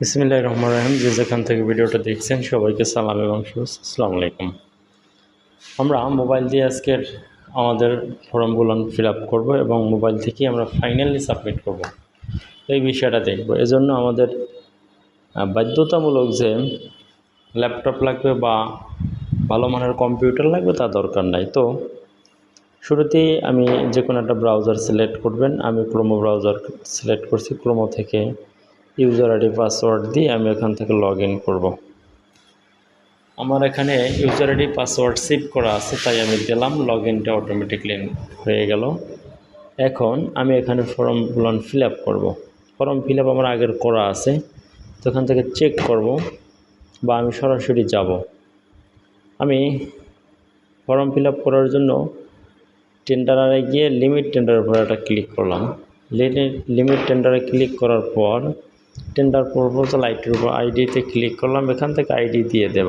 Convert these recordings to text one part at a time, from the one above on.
বিসমিল্লাহ রহমান রাহিম। যে যেখান থেকে ভিডিওটা দেখছেন, সবাইকে সালাম এবং আসসালামু আলাইকুম। আমরা মোবাইল দিয়ে আজকের আমাদের ফর্মগুলো ফিল আপ করব এবং মোবাইল থেকেই আমরা ফাইনালি সাবমিট করব। এই বিষয়টা দেখব। এজন্য আমাদের বাধ্যতামূলক যে ল্যাপটপ লাগবে বা ভালো মানের কম্পিউটার লাগবে তা দরকার নাই। তো শুরুতেই আমি যে কোনো একটা ব্রাউজার সিলেক্ট করবেন। আমি ক্রোমো ব্রাউজার সিলেক্ট করছি। ক্রোমো থেকে ইউজার আইডি পাসওয়ার্ড দিয়ে আমি এখান থেকে লগ ইন করব। আমার এখানে ইউজার আইডি পাসওয়ার্ড সেভ করা আছে, তাই আমি দিলাম লগ ইনটা অটোমেটিকলি হয়ে গেল। এখন আমি এখানে ফর্মগুলো ফিল আপ করব। ফর্ম ফিল আপ আমার আগের করা আছে, তো এখান থেকে চেক করব বা আমি সরাসরি যাব। আমি ফর্ম ফিল আপ করার জন্য টেন্ডারে গিয়ে লিমিট টেন্ডারের উপর একটা ক্লিক করলাম। লিমিট টেন্ডারে ক্লিক করার পর টেন্ডার প্রপোজাল আইডির উপর আইডিতে ক্লিক করলাম, এখান থেকে আইডি দিয়ে দেব।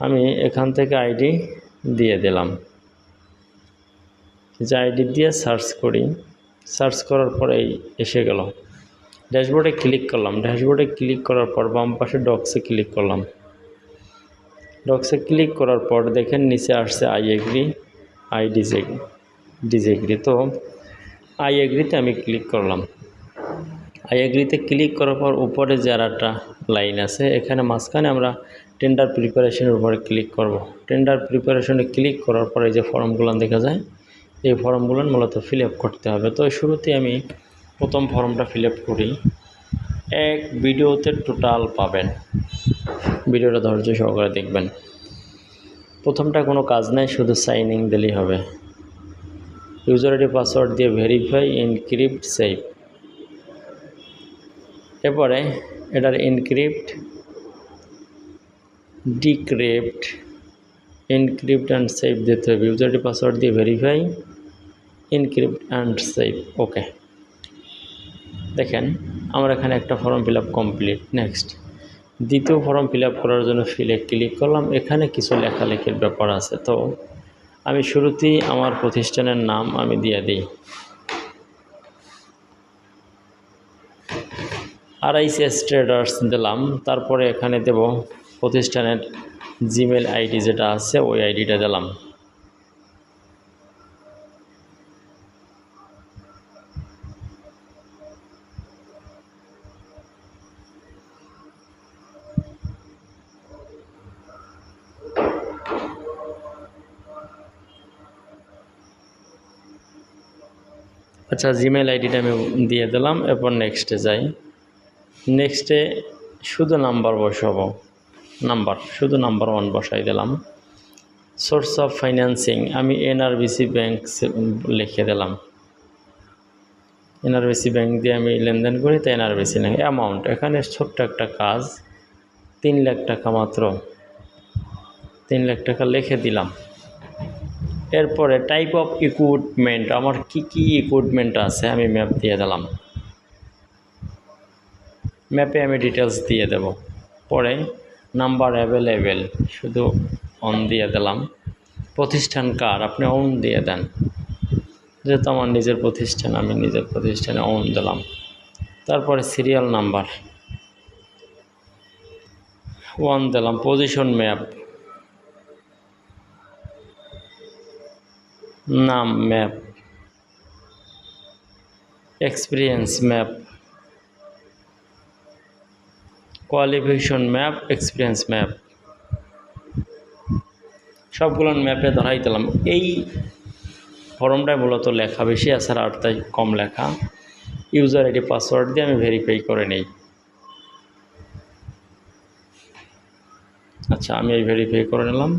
আমি এখান থেকে আইডি দিয়ে দিলাম। যে আইডি দিয়ে সার্চ করি সার্চ করার পরে এসে গেল। ড্যাশবোর্ডে ক্লিক করলাম, ড্যাশবোর্ডে ক্লিক করার পর বাম পাশে ডক্সে ক্লিক করলাম। ডক্সে ক্লিক করার পর দেখেন নিচে আসছে আই এগ্রি আই ডিজে ডিজেগ্রি তো আই এগ্রিতে আমি ক্লিক করলাম। আই এগ্রিতে ক্লিক করার পর উপরে যার একটা লাইন আছে, এখানে মাঝখানে আমরা টেন্ডার প্রিপারেশনের উপরে ক্লিক করব। টেন্ডার প্রিপারেশনে ক্লিক করার পরে যে ফর্মগুলো দেখা যায়, এই ফর্মগুলো মূলত ফিল করতে হবে। তো শুরুতে আমি প্রথম ফর্মটা ফিল করি। এক ভিডিওতে টোটাল পাবেন। ভিডিওটা ধৈর্য সহকারে দেখবেন। প্রথমটা কোনো কাজ নাই, শুধু সাইনিং দিলেই হবে। ইউজার আইডি পাসওয়ার্ড দিয়ে ভেরিফাই ইনক্রিপ্ট সেভ এরপরে এটার encrypt decrypt encrypt and save দিতে হবে। ইউজার আইডি পাসওয়ার্ড দিয়ে verify encrypt and save okay দেখেন, আমার এখানে একটা ফর্ম ফিল কমপ্লিট নেক্সট দ্বিতীয় ফর্ম ফিল করার জন্য ফিলে ক্লিক করলাম, এখানে কিছু লেখালেখির ব্যাপার আছে। তো আমি শুরুতেই আমার প্রতিষ্ঠানের নাম আমি দিয়ে দিই। আরআইসিএস ট্রেডার্স দিলাম, তারপরে এখানে দেব প্রতিষ্ঠানের জিমেল আইডি যেটা আছে, ওই আইডিটা দিলাম। আচ্ছা জিমেল আইডিটা আমি দিয়ে দিলাম, এরপর নেক্সটে যাই। নেক্সটে শুধু নাম্বার বসাবো। নাম্বার শুধু নাম্বার ওয়ান বসাই দিলাম। সোর্স অফ ফাইন্যান্সিং আমি এনআরবিসি ব্যাংক লিখে দিলাম। এনআরবিসি ব্যাংক দিয়ে আমি লেনদেন করি তাই এনআরবিসি নেই। অ্যামাউন্ট এখানে ছোট্ট একটা কাজ। তিন লাখ টাকা মাত্র। তিন লাখ টাকা লিখে দিলাম। এরপরে টাইপ অফ ইকুইপমেন্ট আমার কি কি ইকুইপমেন্ট আছে আমি ম্যাপ দিয়ে দিলাম। ম্যাপে আমি ডিটেলস দিয়ে দেব। পরে নাম্বার অ্যাভেলেবেল শুধু অন দিয়ে দিলাম। প্রতিষ্ঠান কার? আপনি অন দিয়ে দেন। যেহেতু আমার নিজের প্রতিষ্ঠান, আমি নিজের প্রতিষ্ঠানে অন দিলাম। তারপরে সিরিয়াল নাম্বার ওয়ান দিলাম পজিশন ম্যাপ নাম map experience map qualification map experience map. সবগুলো ম্যাপে ধরাই দিলাম। এই ফর্মটায় মূলত লেখা। বেশি আছে আর তাই কম লেখা। ইউজার আইডি পাসওয়ার্ড দিয়ে আমি ভেরিফাই করে নিই। আচ্ছা আমি এই ভেরিফাই করে নিলাম।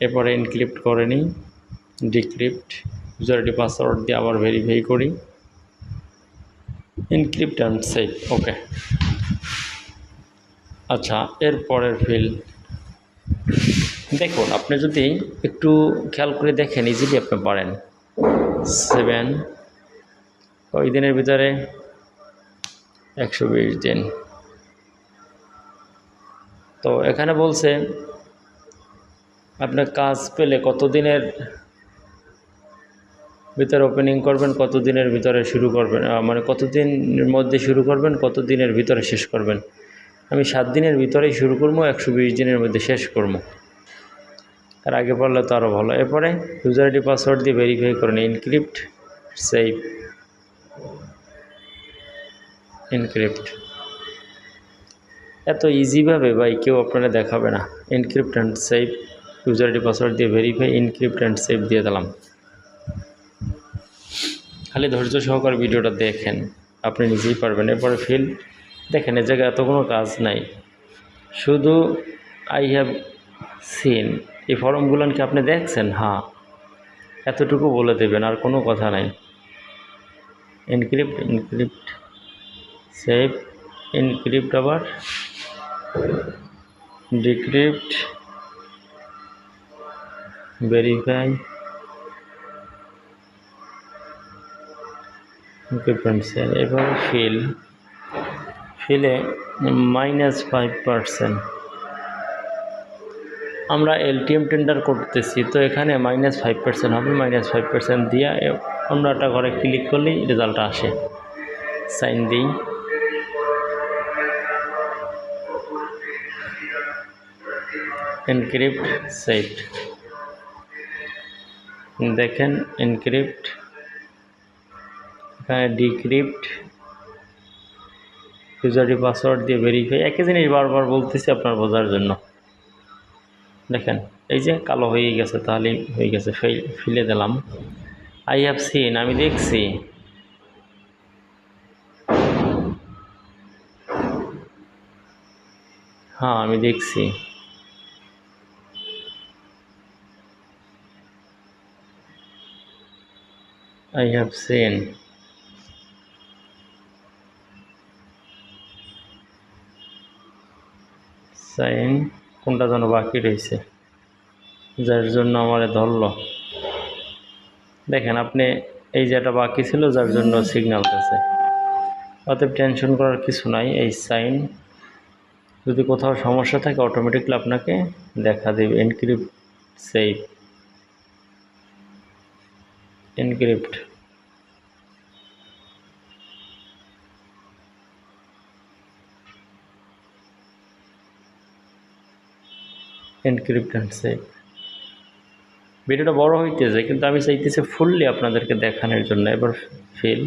এরপরে ইনক্রিপ্ট করে নিই। ডিক্রিপ্ট ইউজার আইডি পাসওয়ার্ড দিয়ে আবার ভেরিফাই করি। ইনক্রিপ্ট অ্যান্ড সেভ ওকে আচ্ছা এরপরের ফিল দেখুন, আপনি যদি একটু খেয়াল করে দেখেন ইজিলি আপনি পারেন। সেভেন ওই দিনের ভিতরে একশো বিশ দিন। তো এখানে বলছে, আপনার কাজ পেলে কতদিনের ভিতরে ওপেনিং করবেন কত দিনের ভিতরে শুরু করবেন মানে কত দিনের মধ্যে শুরু করবেন কত দিনের ভিতরে শেষ করবেন। আমি সাত দিনের ভিতরেই শুরু করব, একশো বিশ দিনের মধ্যে শেষ করব। আর আগে পড়লে তো আরও ভালো। এরপরে ইউজার আইডি পাসওয়ার্ড দিয়ে ভেরিফাই করুন ইনক্রিপ্ট সেভ ইনক্রিপ্ট এত ইজিভাবে ভাই কেউ আপনারা দেখাবে না। Encrypt and save user ID password দিয়ে ভেরিফাই ইনক্রিপ্ট অ্যান্ড সেভ দিয়ে দিলাম। খালি ধৈর্য সহকারে ভিডিওটা দেখেন। আপনি নিজেই পারবেন। এরপরে ফিল, দেখেন, এ জায়গায় এত কোনো কাজ নাই। শুধু আই হ্যাভ সিন এই ফর্মগুলো কি আপনি দেখছেন? হ্যাঁ। এতটুকু বলে দেবেন, আর কোনো কথা নাই। এনক্রিপ্ট এনক্রিপ্ট সেভ এনক্রিপ্ট আবার। ডিক্রিপ্ট ভেরিফাই সেভ এভাবে ফিল, ফিলে মাইনাস ফাইভ পারসেন্ট আমরা এলটিএম টেন্ডার করতেছি, তো এখানে মাইনাস ফাইভ পার্সেন্ট হবে মাইনাস ফাইভ পার্সেন্ট দিয়ে আমরা একটা ঘরে ক্লিক করলেই রেজাল্ট আসে। সাইন দিই। এনক্রিপ্ট সেট দেখেন এনক্রিপ্ট এখানে ডিক্রিপ্ট ইউজারি পাসওয়ার্ড দিয়ে ভেরিফাই একই জিনিস বারবার বলতেছি আপনার বোঝার জন্য। দেখেন, এই যে কালো হয়ে গেছে, তাহলে হয়ে গেছে ফেলে দিলাম। আই হ্যাভ সিন আমি দেখছি। হ্যাঁ আমি দেখছি। আই হ্যাভ সিন সাইন কোনটা যেন বাকি রয়েছে। যার জন্য আমারে ধরল। দেখেন, আপনি এই যেটা বাকি ছিল, যার জন্য সিগন্যাল দিয়েছে অতএব টেনশন করার কিছু নাই, এই সাইন যদি কোথাও সমস্যা থাকে অটোমেটিকলি আপনাকে দেখা দেবে। Encrypt save encrypt encrypt and ভিডিওটা বড় হইতেছে, কিন্তু আমি চাইতেছি ফুললি আপনাদেরকে দেখানোর জন্য, এবার ফিল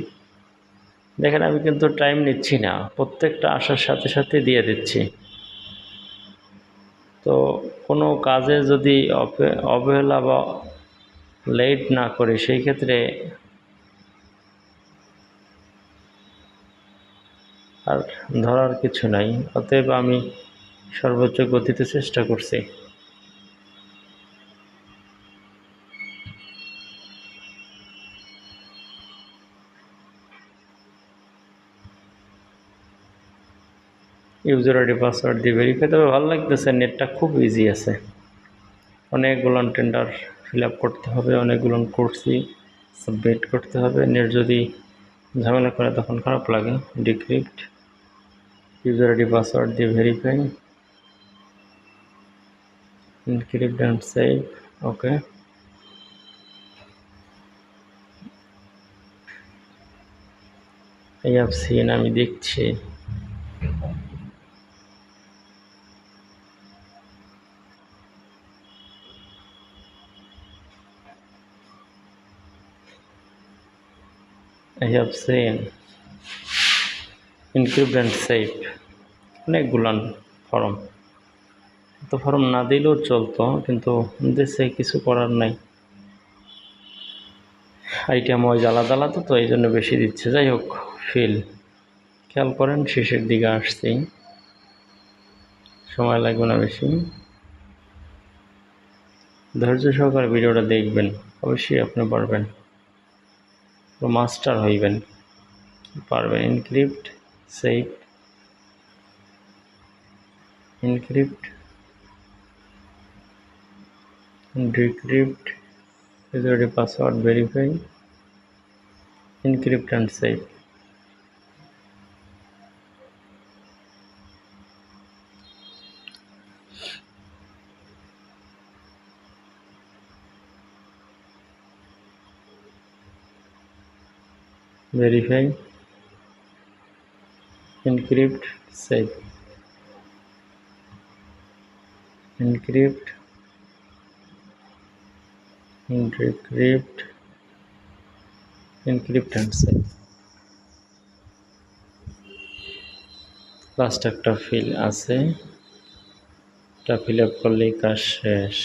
দেখেন, আমি কিন্তু টাইম নিচ্ছি না, প্রত্যেকটা আসার সাথে সাথে দিয়ে দিচ্ছি। তো কোনো কাজে যদি অবহেলা বা লেট না করে, সেই ক্ষেত্রে আর ধরার কিছু নাই, অতএব আমি সর্বোচ্চ গতিতে চেষ্টা করছি। ইউজার আইডি, পাসওয়ার্ড দিয়ে ভেরিফাই তবে ভালো লাগতেছে, নেটটা খুব ইজি আছে। অনেকগুলো টেন্ডার ফিল আপ করতে হবে, অনেকগুলো করছি সাবমিট করতে হবে। নেট যদি ঝামেলা করে, তখন খারাপ লাগে। ডিক্রিপ্ট ইউজার আইডি, পাসওয়ার্ড দিয়ে verify encrypt and save okay এই অ্যাপ সিন আমি দেখছি। Have seen encrypt and save অনেকগুলান ফর্ম তো ফর্ম না দিলেও চলতো, কিন্তু দেশে কিছু করার নাই। আইটেম ওই আলাদা আলাদা তো এই জন্য বেশি দিচ্ছে। যাই হোক, ফিল। খেয়াল করেন, শেষের দিকে আসছি। সময় লাগবে না বেশি। ধৈর্য সহকারে ভিডিওটা দেখবেন। অবশ্যই আপনি পারবেন। মাস্টার হইবেন পারবেন encrypt save encrypt decrypt user password verify encrypt and save verify encrypt save encrypt decrypt encrypt and save last একটা ফিল আছে এটা ফিল আপ করলেই কাজ শেষ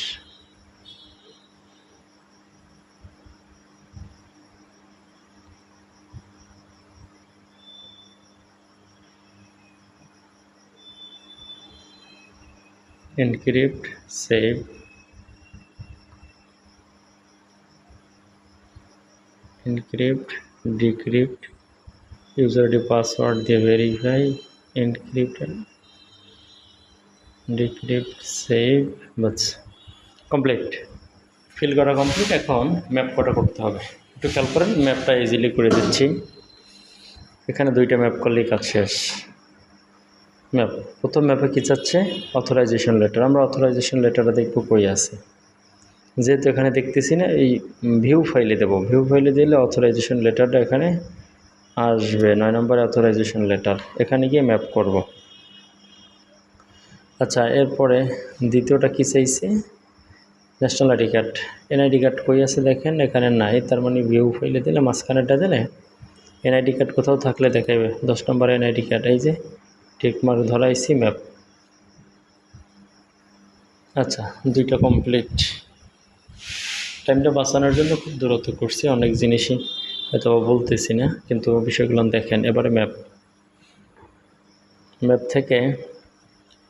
encrypt, save. Encrypt, decrypt. User id password দিয়ে ভেরিফাই encrypt. Decrypt, save. বাস complete fill করা complete এখন ম্যাপ কটা করতে হবে? একটু খেয়াল করেন ম্যাপটা ইজিলি করে দিচ্ছি। এখানে দুইটা ম্যাপ করলেই কাজ শেষ। ম্যাপ, প্রথম ম্যাপে কী চাচ্ছে? অথরাইজেশন লেটার আমরা অথরাইজেশন লেটারটা দেখব কই আছে। যেহেতু এখানে দেখতেছি না, এই ভিউ ফাইলে দেবো। ভিউ ফাইলে দিলে অথরাইজেশন লেটারটা এখানে আসবে। নয় নম্বরে অথরাইজেশন লেটার এখানে গিয়ে ম্যাপ করব। আচ্ছা এরপরে দ্বিতীয়টা কী চাইছে? National ID card NID card কই আছে দেখেন? এখানে নাই। তার মানে ভিউ ফাইলে দিলে মাঝখানেটা দিলে এনআইডি কার্ড কোথাও থাকলে দেখাবে দশ নম্বর এনআইডি কার্ড এই যে ঠিক মার্ক ধরাইছি ম্যাপ আচ্ছা দুইটা কমপ্লিট টাইমটা বাঁচানোর জন্য খুব দূরত্ব করছি, অনেক জিনিসই হয়তো বলতেছি না, কিন্তু বিষয়গুলো দেখেন। এবারে ম্যাপ ম্যাপ থেকে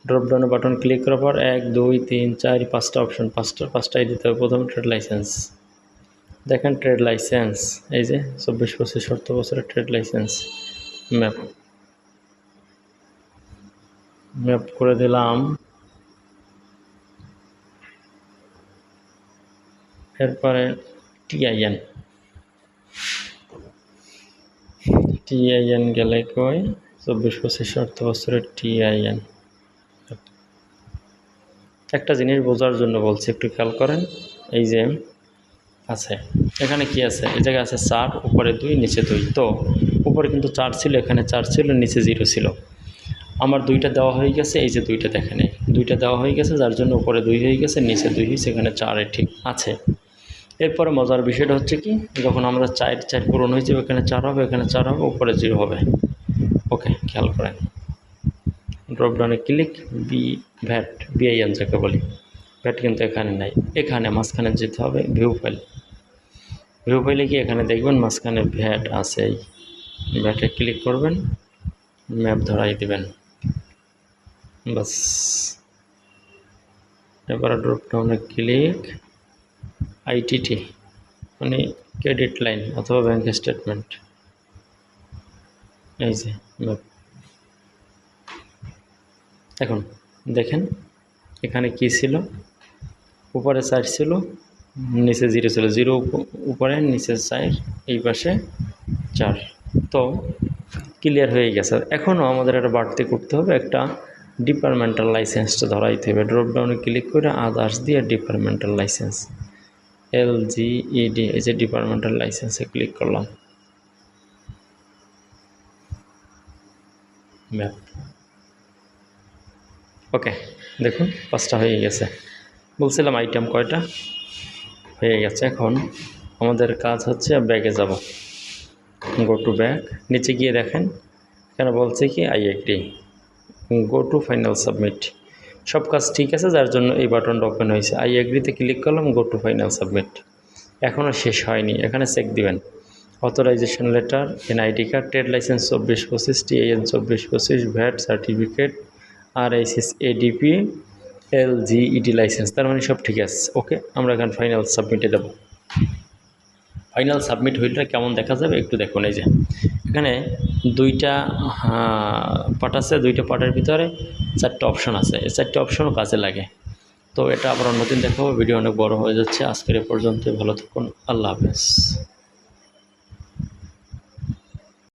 ড্রপডাউনের বাটন ক্লিক করার পর এক, দুই, তিন, চার, পাঁচটা অপশন পাঁচটা পাঁচটাই দিতে হবে। প্রথমে ট্রেড লাইসেন্স দেখেন ট্রেড লাইসেন্স এই যে চব্বিশ পঁচিশ সত্তর বছরের ট্রেড লাইসেন্স ম্যাপ ম্যাপ করে দিলাম। এরপরে টিআইএন। টিআইএন গেলে কই? চব্বিশ পঁচিশ অর্থ বছরের টিআইএন। একটা জিনিস বোঝার জন্য বলছি, একটু খেয়াল করেন। এই যে আছে। এখানে কি আছে? এই জায়গায় আছে চার, উপরে দুই, নিচে দুই। তো উপরে কিন্তু চার ছিল, এখানে চার ছিল, নিচে জিরো ছিল। আমার দুইটা দেওয়া হয়ে গেছে, এই যে দুইটা দেখেন, এই দুইটা দেওয়া হয়ে গেছে, যার জন্য উপরে দুই হয়ে গেছে, নিচে দুই এখানে চারে ঠিক আছে। এরপরে মজার বিষয়টা হচ্ছে কি, যখন আমরা চার চার পূরণ হয়েছে এখানে চার হবে এখানে চার হবে, উপরে জিরো হবে। ওকে, খেয়াল করেন। ড্রপডাউনে ক্লিক বি ভ্যাট বিআইএন যাকে বলি। ভ্যাট কিন্তু এখানে নাই। এখানে মাঝখানে যেতে হবে ভিউ ফাইল ভিউ ফাইলে কি এখানে দেখবেন মাঝখানে ভ্যাট আছে। ভ্যাটে ক্লিক করবেন ম্যাপ ধরাই দিবেন। বাস। এবারে ড্রপডাউনে ক্লিক আইটিটি মানে ক্রেডিট লাইন অথবা ব্যাংক স্টেটমেন্ট এই যে এখন দেখেন, এখানে কি ছিল? উপরে চার ছিল, নিচে জিরো ছিল। জিরো উপরে, নিচে চার, এই পাশে চার। তো ক্লিয়ার হয়ে গেছে। এখনও আমাদের একটা বাড়তি করতে হবে একটা ডিপার্টমেন্টাল লাইসেন্সটা ধরাইতে হবে। ড্রপডাউনে ক্লিক করে আদার্স দিয়ে departmental licence L G ED এই যে ডিপার্টমেন্টাল লাইসেন্সে ক্লিক করলাম। ওকে দেখুন, পাঁচটা হয়ে গেছে। বলছিলাম আইটেম কয়টা? হয়ে গেছে। এখন আমাদের কাজ হচ্ছে ব্যাগে যাব। গো টু ব্যাগ নিচে গিয়ে দেখেন। এখানে বলছে কি I agree go to final submit সব কাজ ঠিক আছে, যার জন্য এই বাটনটা ওপেন হয়েছে। আই এগ্রিতে ক্লিক করলাম গো টু ফাইনাল সাবমিট এখনও শেষ হয়নি, এখানে চেক দিবেন। Authorization letter NID card trade licence চব্বিশ পঁচিশ টিএন চব্বিশ পঁচিশ ভ্যাট সার্টিফিকেট আর S ADP L G ED licence তার মানে সব ঠিক আছে। ওকে আমরা এখন ফাইনাল সাবমিটে দেবো ফাইনাল সাবমিট হইলে কেমন দেখা যাবে? একটু দেখুন, এই যে। এখানে দুইটা পার্ট আছে, দুইটা পার্টের ভিতরে চারটে অপশন আছে। এই চারটে অপশনও কাজে লাগে। তো এটা আবার অন্যদিন দেখাবো, ভিডিও অনেক বড় হয়ে যাচ্ছে। আজকের পর্যন্ত ভালো থাকুন, আল্লাহ হাফেজ।